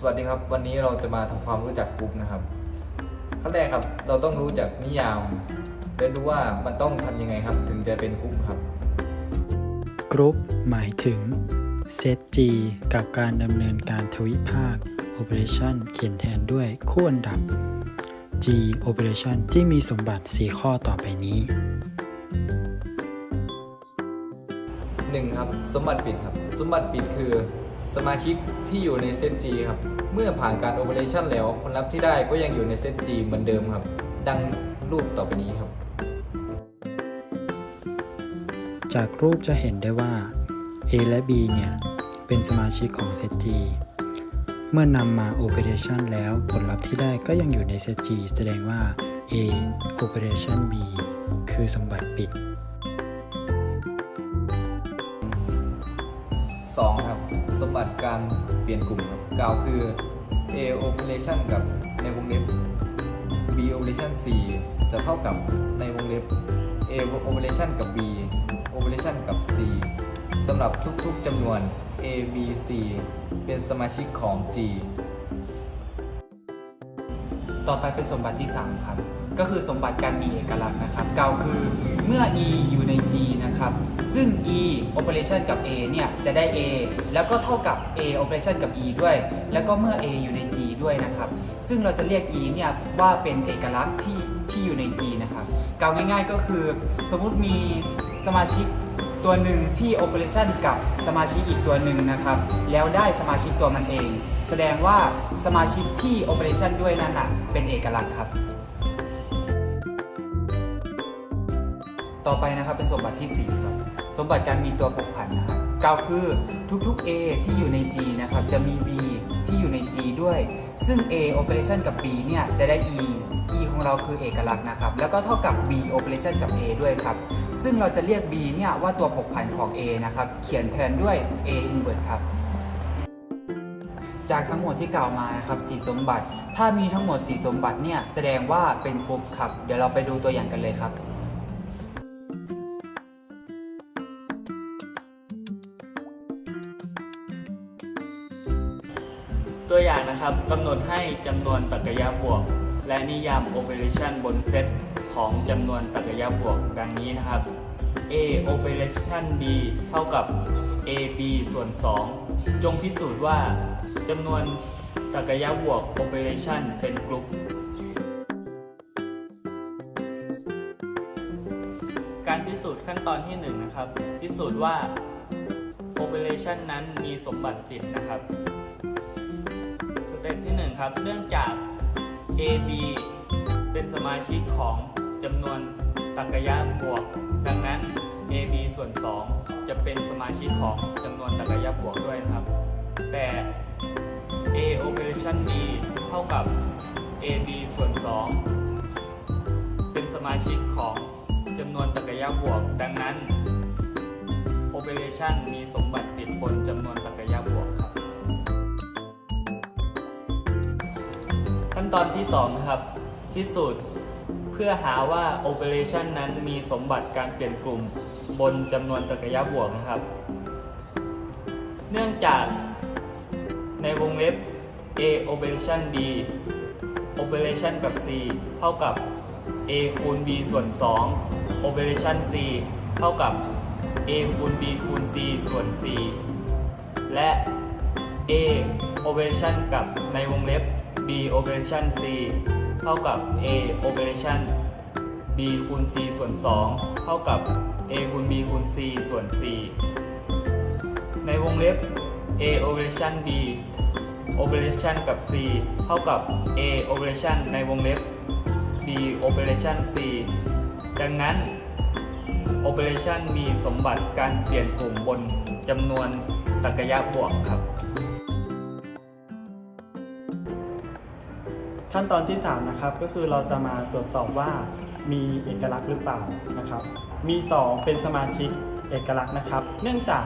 สวัสดีครับ วันนี้เราจะมาทำความรู้จักกรุ๊ปนะครับขั้นแรกครับ เราต้องรู้จักนิยามและรู้ว่ามันต้องทำยังไงครับ ถึงจะเป็นกรุ๊ปครับกรุ๊ปหมายถึงเซต G กับการดำเนินการทวิภาค Operation เขียนแทนด้วยคู่อันดับ G Operation ที่มีสมบัติ 4 ข้อต่อไปนี้ 1 ครับ สมบัติปิดครับ สมบัติปิดคือ สมาชิกที่อยู่ในเซต G ครับ เมื่อผ่านการโอเปอเรชันแล้วผลลัพธ์ที่ได้ก็ยังอยู่ในเซต G เหมือนเดิมครับ ดังรูปต่อไปนี้ครับ จากรูปจะเห็นได้ว่า A และ B เนี่ย เป็นสมาชิกของเซต G เมื่อนำมา Operation แล้วผลลัพธ์ที่ได้ก็ยังอยู่ในเซต G แสดงว่า A Operation B คือสมบัติปิด บัติการเปลี่ยนกลุ่มครับกล่าวคือ A operation กับในวงเล็บ B operation C จะเท่ากับในวงเล็บ A operation กับ B operation กับ C สำหรับทุกๆจำนวน A B C เป็นสมาชิกของ G ต่อไปเป็นสมบัติที่ 3 ครับ ก็คือสมบัติการมีเอกลักษณ์นะครับกล่าวคือเมื่อ e อยู่ใน g นะครับ ซึ่ง e operation กับ a เนี่ยจะได้ a แล้วก็เท่ากับ a operation กับ e ด้วย แล้วก็เมื่อ a อยู่ใน g ด้วยนะครับ ซึ่งเราจะเรียก e เนี่ยว่าเป็นเอกลักษณ์ที่ที่อยู่ใน g นะครับกล่าวง่ายๆก็คือ สมมุติมีสมาชิกตัวหนึ่งที่ operation กับสมาชิกอีกตัวหนึ่งนะครับ แล้วได้สมาชิกตัวมันเอง แสดงว่าสมาชิกที่ operation ด้วยนั่นน่ะเป็นเอกลักษณ์ครับ ต่อไปนะครับเป็นสมบัติที่ 4 ครับ สมบัติการมีตัวผกผันนะครับกล่าวคือทุกๆ A ที่อยู่ใน G นะครับจะมี B ที่อยู่ใน G ด้วย ซึ่ง A operation กับ B เนี่ยจะได้ E E ของเราคือเอกลักษณ์นะครับ แล้วก็เท่ากับ B operation กับ A ด้วยครับ ซึ่งเราจะเรียก B เนี่ยว่าตัวผกผันของ A นะครับ เขียนแทนด้วย A inverse ครับ จากทั้งหมดที่กล่าวมานะครับสีสมบัติ ถ้ามีทั้งหมด 4 สมบัติเนี่ยแสดงว่าเป็นกรุ๊ปครับ เดี๋ยวเราไปดูตัวอย่างกันเลยครับ ตัวอย่างนะครับกำหนดให้จำนวนตรรกะบวก และนิยาม operation บนเซตของจำนวนตรรกะบวก ดังนี้นะครับ a operation b เท่ากับ ab ส่วน 2 จงพิสูจน์ว่าจำนวนตรรกะบวก operation เป็นกลุ่มการพิสูจน์ขั้นตอนที่ 1 นะครับ พิสูจน์ว่า operation นั้นมีสมบัติปิดนะครับ เต็ปที่1ครับ เนื่องจาก AB เป็นสมาชิกของจำนวนตรรกะบวก ดังนั้น AB ส่วน 2 จะเป็นสมาชิกของจำนวนตรรกะบวกด้วยนะครับ แต่ A operation B เท่ากับ AB ส่วน 2 เป็นสมาชิกของจำนวนตรรกะบวก ดังนั้น operation มีสมบัติปิดบนจำนวนตรรกยะบวก ตอนที่2นะครับพิสูจน์เพื่อหาว่า operation นั้นมีสมบัติการเปลี่ยนกลุ่ม บนจำนวนตรรกะบวกนะครับ เนื่องจากในวงเล็บ a operation b operation กับ c เท่ากับ a คูณ b ส่วน 2 operation c เท่ากับ a คูณ b คูณ c ส่วน 4 และ a operation กับในวงเล็บ b operation c เท่ากับ a operation b คูณ c ส่วน 2 เท่ากับ a คูณ b คูณ c ส่วน 4 ในวงเล็บ a operation b operation กับ c เท่ากับ a operation ในวงเล็บ b operation c ดังนั้น operation มีสมบัติการเปลี่ยนกลุ่มบนจำนวนตรรกะบวกครับ ขั้นตอนที่ 3 นะครับ ก็คือเราจะมาตรวจสอบว่ามีเอกลักษณ์หรือเปล่านะครับ มี 2 เป็นสมาชิกเอกลักษณ์นะครับ เนื่องจาก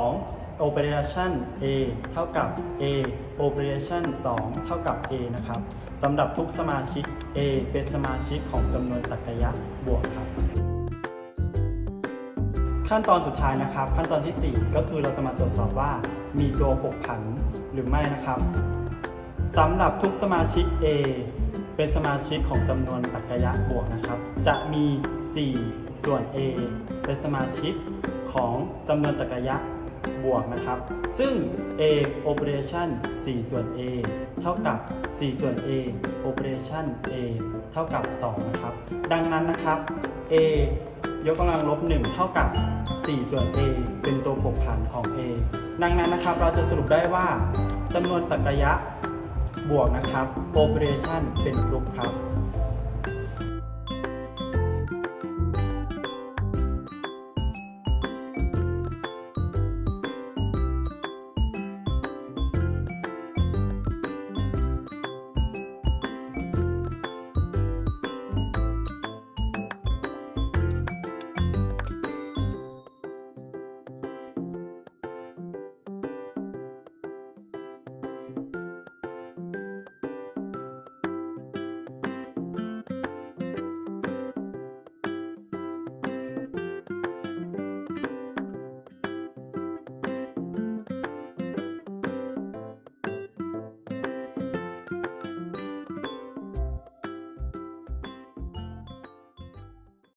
2 operation a เท่ากับ a operation 2 เท่ากับ a นะครับสำหรับทุกสมาชิก a เป็นสมาชิกของจำนวนตรรกะบวกครับ ขั้นตอนสุดท้ายนะครับ ขั้นตอนทีสี่ 4 ก็คือเราจะมาตรวจสอบว่ามีตัวผกผันหรือไม่นะครับ สำหรับทุกสมาชิก A เป็นสมาชิกของจำนวนตรรกะบวกนะครับ จะมี 4 ส่วน A เป็นสมาชิกของจำนวนตรรกะบวกนะครับ ซึ่ง A operation 4 ส่วน A เท่ากับ 4 ส่วน A operation A เท่ากับ 2 นะครับ ดังนั้นนะครับ A ยกกำลังลบ 1 เท่ากับ 4 ส่วน A เป็นตัวผกผันของ A ดังนั้นนะครับเราจะสรุปได้ว่าจำนวนตรรกะ บวกนะครับโอเปอเรชันเป็นกรุ๊ปครับ